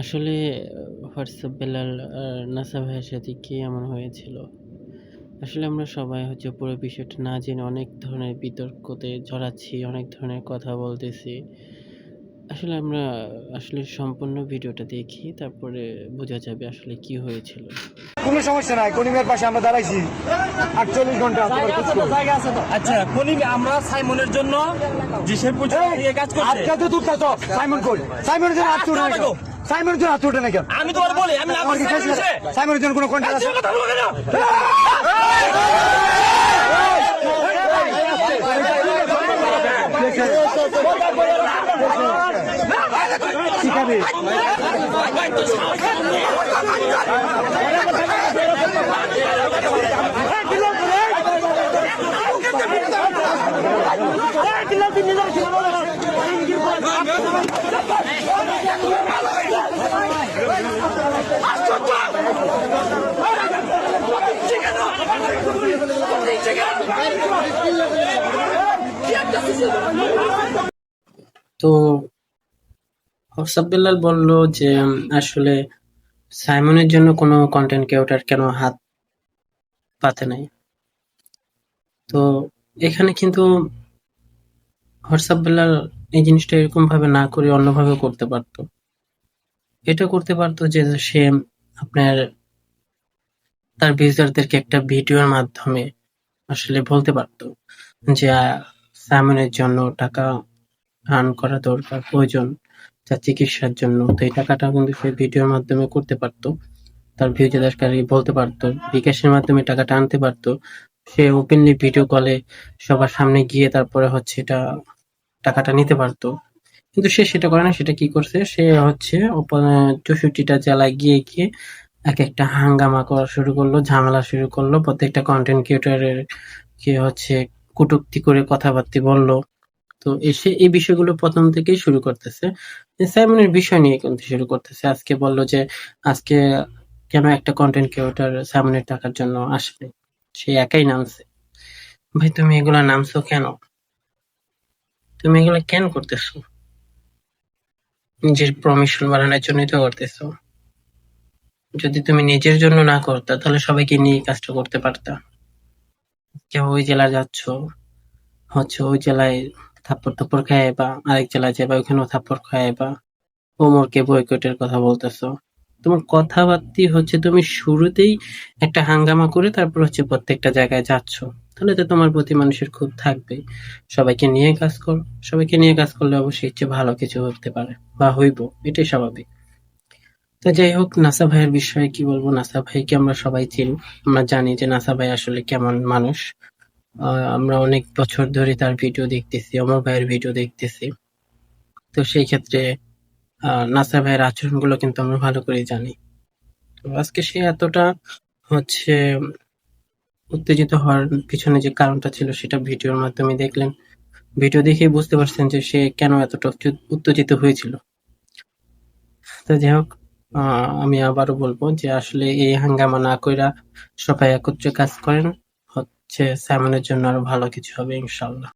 আসলে হোয়াটসঅ্যাপ বেলাল আর নাসা ভাইয়ের সাথে কি এমন হয়েছিল? আসলে আমরা সবাই হচ্ছে পুরো বিষয়টা না জেনে অনেক ধরনের বিতর্কতে জড়াচ্ছি অনেক ধরনের কথা বলতেছি। আসলে আমরা আসলে সম্পূর্ণ ভিডিওটা দেখি তারপরে বোঝা যাবে আসলে কি হয়েছিল। কোনো সমস্যা নাই কনিমের পাশে আমরা দাঁড়াইছি। আটচল্লিশ ঘণ্টা। আচ্ছা কোনি আমরা সাইমনের জন্য পুজো দিয়ে কাজ করছে। আজকে তো তুই তো সাইমন কই? সাইমনের জন্য কেন? সাইমনের জন্য হাত উঠে না কেন? আমি তোমার বলি আমি না আমার কি সাইমন শেষ আছে? সাইমনের জন্য কোনো কন্ট্যাক্ট আছে? কথা বলবে না। শিখাবি তো হোয়াটসঅ্যাপ বেলাল যে আসলে সাইমনের জন্য কোনো কন্টেন্ট ক্রিয়েটর কেন হাত পাতে নাই? তো এখানে কিন্তু হোয়াটসঅ্যাপ বেলাল এই জিনিসটা এরকম ভাবে না করে অন্যভাবে করতে পারতো। এটা করতে পারতো যে সে আপনার তার ভিউজারদেরকে একটা ভিডিওর মাধ্যমে আসলে বলতে পারতো যে আহ, সাইমনের জন্য টাকা রান করা দরকার প্রয়োজন তার চিকিৎসার জন্য। তো এই টাকাটা কিন্তু সে ভিডিওর মাধ্যমে করতে পারতো। তার ভিউজারদেরকে বলতে পারতো বিকাশের মাধ্যমে টাকাটা আনতে পারতো। সে ওপেনলি ভিডিও কলে সবার সামনে গিয়ে তারপরে হচ্ছে এটা টাকাটা নিতে পারতো। কিন্তু সে সেটা করে না, সেটা কি করছে? সে হচ্ছে চৌষট্টিটা জেলায় গিয়ে গিয়ে এক একটা হাঙ্গামা করা শুরু করল, ঝামেলা শুরু করল, প্রত্যেকটা কন্টেন্ট ক্রিয়েটরের কে হচ্ছে কটূক্তি করে কথাবার্তা বলল। তো এসে এই বিষয়গুলো প্রথম থেকেই শুরু করতেছে। সাইমনের বিষয় নিয়ে কিন্তু শুরু করতেছে। আজকে বলল যে, আজকে কেন একটা কন্টেন্ট ক্রিয়েটর সাইমনের টাকার জন্য আসবে? সে একাই নামছে। ভাই, তুমি এগুলা নামছো কেন? তুমি এগুলা কেন করতেছো? নিজের প্রমিশন বাড়ানোর জন্যই তো করতেছো। যদি তুমি নিজের জন্য না করতা, তাহলে সবাইকে নিয়ে কাজটা করতে পারতা। কেউ ওই জেলা যাচ্ছ, হচ্ছে ওই জেলায় থাপ্পড় থাপ্পড় খায় বা আরেক জেলায় যাবা ওখানেও থাপ্পড় খায় বা ওমরকে বয়কটের কথা বলতেছো। তোমার কথাবার্তি হচ্ছে তুমি শুরুতেই একটা হাঙ্গামা করে তারপর হচ্ছে প্রত্যেকটা জায়গায় যাচ্ছ। তাহলে তো তোমার প্রতি মানুষের খুব থাকবে সবাইকে নিয়ে কাজ কর। সবাইকে নিয়ে কাজ করলে অবশ্যই ইচ্ছে ভালো কিছু হতে পারে বা হইব, এটাই স্বাভাবিক। তো যাই হোক, নাসা ভাইয়ের বিষয়ে কি বলব? নাসা ভাইকে আমরা সবাই চিনি। আমরা জানি যে নাসা ভাই আসলে কেমন মানুষ। আমরা অনেক বছর ধরে তার ভিডিও দেখতেছি, অমর ভাইয়ের ভিডিও দেখতেছি। তো সেই ক্ষেত্রে নাসা ভাইয়ের আচরণগুলো কিন্তু আমরা ভালো করে জানি। তো আজকে সে এতটা হচ্ছে উত্তেজিত হওয়ার পিছনে যে কারণটা ছিল সেটা ভিডিওর মাধ্যমে দেখলেন। ভিডিও দেখেই বুঝতে পারছেন যে সে কেন এতটা উত্তেজিত হয়েছিল। তো যাই হোক আমি আবারও বলব যে আসলে এই হাঙ্গামা না কইরা সবাই একত্রে কাজ করেন, হচ্ছে সাইমনের জন্য আরও ভালো কিছু হবে ইনশাল্লাহ